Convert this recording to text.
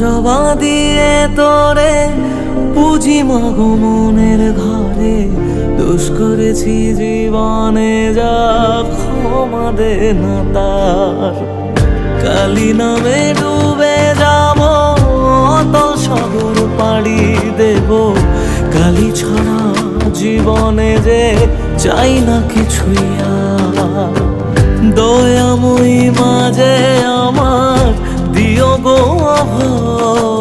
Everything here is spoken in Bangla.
জবা দিয়ে তোরে পুঁজি মাগো মনের ঘরে দোষ করেছি জীবনে, যা ক্ষমা দে না তার। কালি নামে ডুবে যাব, অতল সাগর পাড়ি দেব। কালি ছাড়া জীবনে যে চাই না কিছুই দয়াময়ী মাঝে ভোর